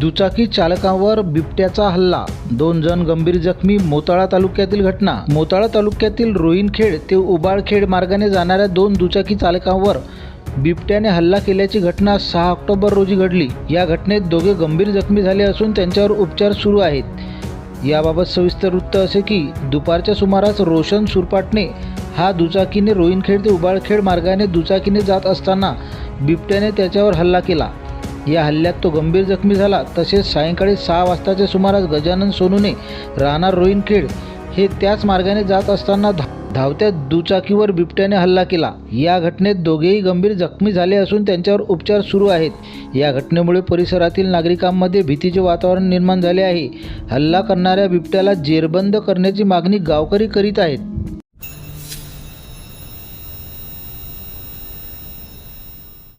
दुचाकी चालकावर बिबट्याचा हल्ला. दोन जण गंभीर जखमी. मोताळा तालुक्यातील घटना. मोताळा तालुक्यातील रोहिणखेड ते उबाळखेड मार्गाने जाणाऱ्या दोन दुचाकी चालकांवर बिबट्याने हल्ला केल्याची घटना सहा ऑक्टोबर रोजी घडली. या घटनेत दोघे गंभीर जखमी झाले असून त्यांच्यावर उपचार सुरू आहेत. याबाबत सविस्तर वृत्त असे की दुपारच्या सुमारास रोशन सुरपाटणे हा दुचाकीने रोहिणखेड ते उबाळखेड मार्गाने दुचाकीने जात असताना बिबट्याने त्याच्यावर हल्ला केला. या हल्ल्यात तो गंभीर जखमी झाला. तसेच सायंकाळी सहा वाजताच्या सुमारास गजानन सोनूने राहणार रोहिणखेड हे त्याच मार्गाने जात असताना धा धावत्या दुचाकीवर बिबट्याने हल्ला केला. या घटनेत दोघेही गंभीर जखमी झाले असून त्यांच्यावर उपचार सुरू आहेत. या घटनेमुळे परिसरातील नागरिकांमध्ये भीतीचे वातावरण निर्माण झाले आहे. हल्ला करणाऱ्या बिबट्याला जेरबंद करण्याची मागणी गावकरी करीत आहेत.